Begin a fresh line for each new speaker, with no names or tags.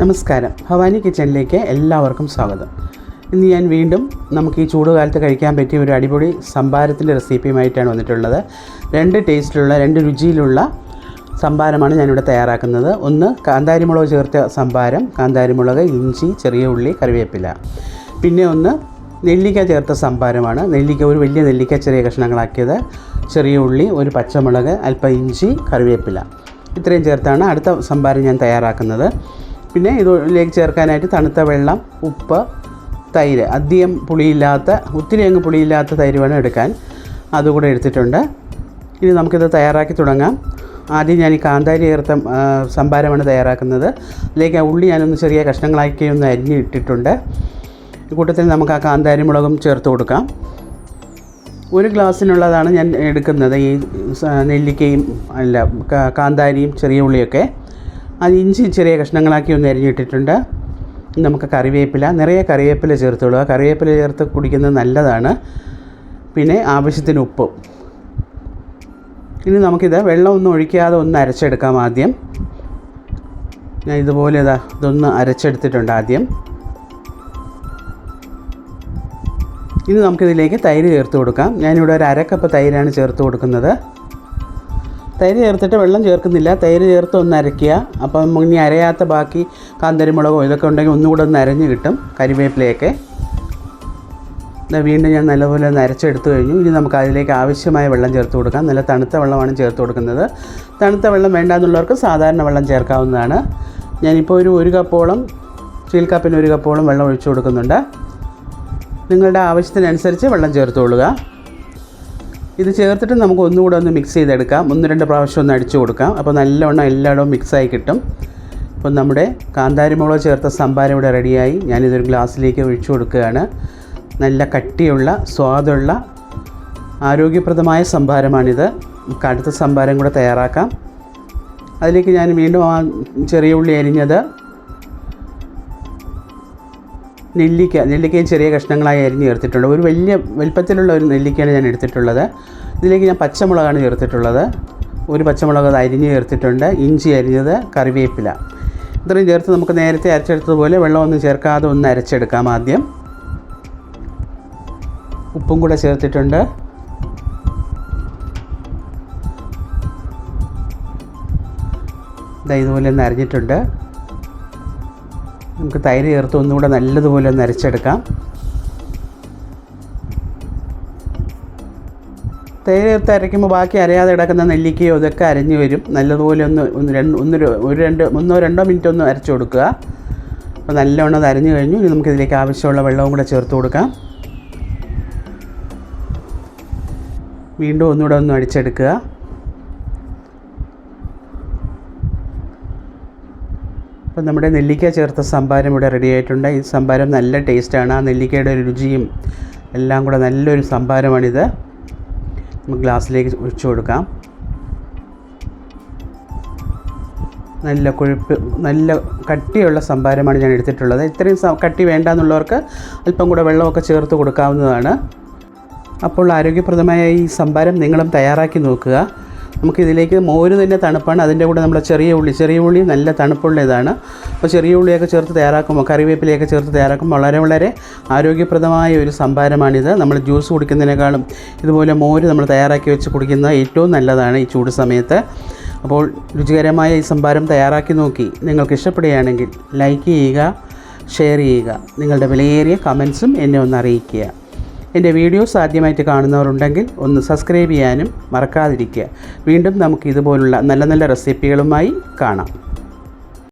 നമസ്കാരം. ഭവാനി കിച്ചണിലേക്ക് എല്ലാവർക്കും സ്വാഗതം. ഇന്ന് ഞാൻ വീണ്ടും നമുക്ക് ഈ ചൂടുകാലത്ത് കഴിക്കാൻ പറ്റിയ ഒരു അടിപൊളി സംഭാരത്തിന്റെ റെസിപ്പിയുമായിട്ടാണ് വന്നിട്ടുള്ളത്. രണ്ട് ടേസ്റ്റിലുള്ള രണ്ട് രുചിയിലുള്ള സംഭാരമാണ് ഞാനിവിടെ തയ്യാറാക്കുന്നത്. ഒന്ന് കാന്താരിമുളക് ചേർത്ത സംഭാരം കാന്താരിമുളക് ഇഞ്ചി ചെറിയ ഉള്ളി കറിവേപ്പില. പിന്നെ ഒന്ന് നെല്ലിക്ക ചേർത്ത സംഭാരമാണ്. നെല്ലിക്ക ഒരു വലിയ നെല്ലിക്ക ചെറിയ കഷ്ണങ്ങളാക്കിയത്. ചെറിയ ഉള്ളി ഒരു പച്ചമുളക് അല്പം ഇഞ്ചി കറിവേപ്പില. ഇത്രയും ചേർത്താണ് അടുത്ത സംഭാരം ഞാൻ തയ്യാറാക്കുന്നത്. പിന്നെ ഇതിലേക്ക് ചേർക്കാനായിട്ട് തണുത്ത വെള്ളം ഉപ്പ് തൈര്. അധികം പുളിയില്ലാത്ത ഒത്തിരി അങ്ങ് പുളിയില്ലാത്ത തൈര് വേണം എടുക്കാൻ. അതുകൂടെ എടുത്തിട്ടുണ്ട്. ഇനി നമുക്കിത് തയ്യാറാക്കി തുടങ്ങാം. ആദ്യം ഞാൻ ഈ കാന്താരി ചേർത്ത സംഭാരമാണ് തയ്യാറാക്കുന്നത്. അതിലേക്ക് ആ ഉള്ളി ഞാനൊന്ന് ചെറിയ കഷ്ണങ്ങളാക്കി ഒന്ന് അരിഞ്ഞിട്ടിട്ടുണ്ട് കൂട്ടത്തിൽ നമുക്ക് ആ കാന്താരി മുളകും ചേർത്ത് കൊടുക്കാം. ഒരു ഗ്ലാസ്സിനുള്ളതാണ് ഞാൻ എടുക്കുന്നത്. ഈ നെല്ലിക്കയും അല്ല കാന്താരിയും ചെറിയ ഉള്ളിയൊക്കെ. അത് ഇഞ്ചി ചെറിയ കഷ്ണങ്ങളാക്കി ഒന്ന് അരിഞ്ഞിട്ടിട്ടുണ്ട്. നമുക്ക് കറിവേപ്പില നിറയെ കറിവേപ്പില ചേർത്തോളുക കറിവേപ്പില ചേർത്ത് കുടിക്കുന്നത് നല്ലതാണ്. പിന്നെ ആവശ്യത്തിന് ഉപ്പും. ഇനി നമുക്കിത് വെള്ളമൊന്നും ഒഴിക്കാതെ ഒന്ന് അരച്ചെടുക്കാം ആദ്യം. ഞാൻ ഇതുപോലെ ഇതാ ഇതൊന്ന് അരച്ചെടുത്തിട്ടുണ്ട് ആദ്യം. ഇനി നമുക്കിതിലേക്ക് തൈര് ചേർത്ത് കൊടുക്കാം. ഞാനിവിടെ ഒരു അരക്കപ്പ് തൈരാണ് ചേർത്ത് കൊടുക്കുന്നത്. തൈര് ചേർത്തിട്ട് വെള്ളം ചേർക്കുന്നില്ല. തൈര് ചേർത്ത് ഒന്ന് അരയ്ക്കുക. അപ്പം ഇനി അരയാത്ത ബാക്കി കാന്തരിമുളകോ ഇതൊക്കെ ഉണ്ടെങ്കിൽ ഒന്നുകൂടെ ഒന്ന് അരഞ്ഞ് കിട്ടും കരിവേപ്പിലയൊക്കെ. ഇതാ വീണ്ടും ഞാൻ നല്ലപോലെ ഒന്ന് അരച്ചെടുത്തു കഴിഞ്ഞു. ഇനി നമുക്ക് അതിലേക്ക് ആവശ്യമായ വെള്ളം ചേർത്ത് കൊടുക്കാം. നല്ല തണുത്ത വെള്ളമാണ് ചേർത്ത് കൊടുക്കുന്നത്. തണുത്ത വെള്ളം വേണ്ടാന്നുള്ളവർക്ക് സാധാരണ വെള്ളം ചേർക്കാവുന്നതാണ്. ഞാനിപ്പോൾ ഒരു ഒരു കപ്പോളം സ്റ്റീൽ കപ്പിന് ഒരു കപ്പോളം വെള്ളം ഒഴിച്ചു കൊടുക്കുന്നുണ്ട്. നിങ്ങളുടെ ആവശ്യത്തിനനുസരിച്ച് വെള്ളം ചേർത്തുകൊള്ളുക. ഇത് ചേർത്തിട്ട് നമുക്ക് ഒന്നുകൂടെ ഒന്ന് മിക്സ് ചെയ്തെടുക്കാം. ഒന്ന് രണ്ട് പ്രാവശ്യം ഒന്ന് അടിച്ചു കൊടുക്കാം. അപ്പോൾ നല്ലവണ്ണം എല്ലായിടവും മിക്സായി കിട്ടും. ഇപ്പം നമ്മുടെ കാന്താരിമുളക് ചേർത്ത സംഭാരം ഇവിടെ റെഡിയായി ഞാനിതൊരു ഗ്ലാസ്സിലേക്ക് ഒഴിച്ചു കൊടുക്കുകയാണ്. നല്ല കട്ടിയുള്ള സ്വാദുള്ള ആരോഗ്യപ്രദമായ സംഭാരമാണിത്. നമുക്ക് അടുത്ത സംഭാരം കൂടെ തയ്യാറാക്കാം. അതിലേക്ക് ഞാൻ വീണ്ടും ആ ചെറിയ ഉള്ളി അരിഞ്ഞത് നെല്ലിക്ക നെല്ലിക്കയും ചെറിയ കഷ്ണങ്ങളായി അരിഞ്ഞ് ചേർത്തിട്ടുണ്ട്. ഒരു വലിയ വലിപ്പത്തിലുള്ള ഒരു നെല്ലിക്കയാണ് ഞാൻ എടുത്തിട്ടുള്ളത്. ഇതിലേക്ക് ഞാൻ പച്ചമുളകാണ് ചേർത്തിട്ടുള്ളത്. ഒരു പച്ചമുളക് അത് അരിഞ്ഞ് ചേർത്തിട്ടുണ്ട്. ഇഞ്ചി അരിഞ്ഞത് കറിവേപ്പില. ഇത്രയും ചേർത്ത് നമുക്ക് നേരത്തെ അരച്ചെടുത്തതുപോലെ വെള്ളമൊന്നും ചേർക്കാതെ ഒന്ന് അരച്ചെടുക്കാം ആദ്യം. ഉപ്പും കൂടെ ചേർത്തിട്ടുണ്ട്. ഇതാ ഇതുപോലെ ഒന്ന് അരിഞ്ഞിട്ടുണ്ട്. നമുക്ക് തൈര് ചേർത്ത് ഒന്നുകൂടെ നല്ലതുപോലെ ഒന്ന് അരച്ചെടുക്കാം. തൈര് ചേർത്ത് അരയ്ക്കുമ്പോൾ ബാക്കി അരയാതെ കിടക്കുന്ന നെല്ലിക്കയോ ഇതൊക്കെ അരഞ്ഞു വരും. നല്ലതുപോലെ ഒന്ന് ഒന്ന് രണ്ട് ഒന്ന് ഒരു രണ്ട് ഒന്നോ രണ്ടോ മിനിറ്റ് ഒന്ന് അരച്ചു കൊടുക്കുക. അപ്പോൾ നല്ലവണ്ണം അത് അരഞ്ഞു കഴിഞ്ഞു. ഇനി നമുക്കിതിലേക്ക് ആവശ്യമുള്ള വെള്ളവും കൂടെ ചേർത്ത് കൊടുക്കാം. വീണ്ടും ഒന്നുകൂടെ ഒന്ന് അടിച്ചെടുക്കുക. അപ്പോൾ നമ്മുടെ നെല്ലിക്ക ചേർത്ത സംഭാരം ഇവിടെ റെഡി ആയിട്ടുണ്ട്. ഈ സംഭാരം നല്ല ടേസ്റ്റാണ് ആ നെല്ലിക്കയുടെ രുചിയും എല്ലാം കൂടെ നല്ലൊരു സംഭാരമാണിത്. നമുക്ക് ഗ്ലാസ്സിലേക്ക് ഒഴിച്ചു കൊടുക്കാം. നല്ല കൊഴുപ്പ് നല്ല കട്ടിയുള്ള സംഭാരമാണ് ഞാൻ എടുത്തിട്ടുള്ളത്. ഇത്രയും കട്ടി വേണ്ടാന്നുള്ളവർക്ക് അല്പം കൂടെ വെള്ളമൊക്കെ ചേർത്ത് കൊടുക്കാവുന്നതാണ്. അപ്പോൾ ആരോഗ്യപ്രദമായ ഈ സംഭാരം നിങ്ങളും തയ്യാറാക്കി നോക്കുക. നമുക്കിതിലേക്ക് മോര് തന്നെ തണുപ്പാണ്. അതിന്റെ കൂടെ നമ്മൾ ചെറിയ ഉള്ളി ചെറിയ ഉള്ളി നല്ല തണുപ്പുള്ള ഇതാണ് അപ്പോൾ ചെറിയ ഉള്ളിയൊക്കെ ചേർത്ത് തയ്യാറാക്കുമ്പോൾ കറിവേപ്പിലയൊക്കെ ചേർത്ത് തയ്യാറാക്കുമ്പോൾ വളരെ വളരെ ആരോഗ്യപ്രദമായ ഒരു സംഭാരമാണിത്. നമ്മൾ ജ്യൂസ് കുടിക്കുന്നതിനേക്കാളും ഇതുപോലെ മോര് നമ്മൾ തയ്യാറാക്കി വെച്ച് കുടിക്കുന്ന ഏറ്റവും നല്ലതാണ് ഈ ചൂട് സമയത്ത്. അപ്പോൾ രുചികരമായ ഈ സംഭാരം തയ്യാറാക്കി നോക്കി. നിങ്ങൾക്ക് ഇഷ്ടപ്പെടുകയാണെങ്കിൽ ലൈക്ക് ചെയ്യുക ഷെയർ ചെയ്യുക. നിങ്ങളുടെ വിലയേറിയ കമൻസും എന്നെ ഒന്ന് അറിയിക്കുക. എന്റെ വീഡിയോസ് ആദ്യമായിട്ട് കാണുന്നവരുണ്ടെങ്കിൽ ഒന്ന് സബ്സ്ക്രൈബ് ചെയ്യാനും മറക്കാതിരിക്കുക. വീണ്ടും നമുക്ക് ഇതുപോലുള്ള നല്ല നല്ല റെസിപ്പികളുമായി കാണാം.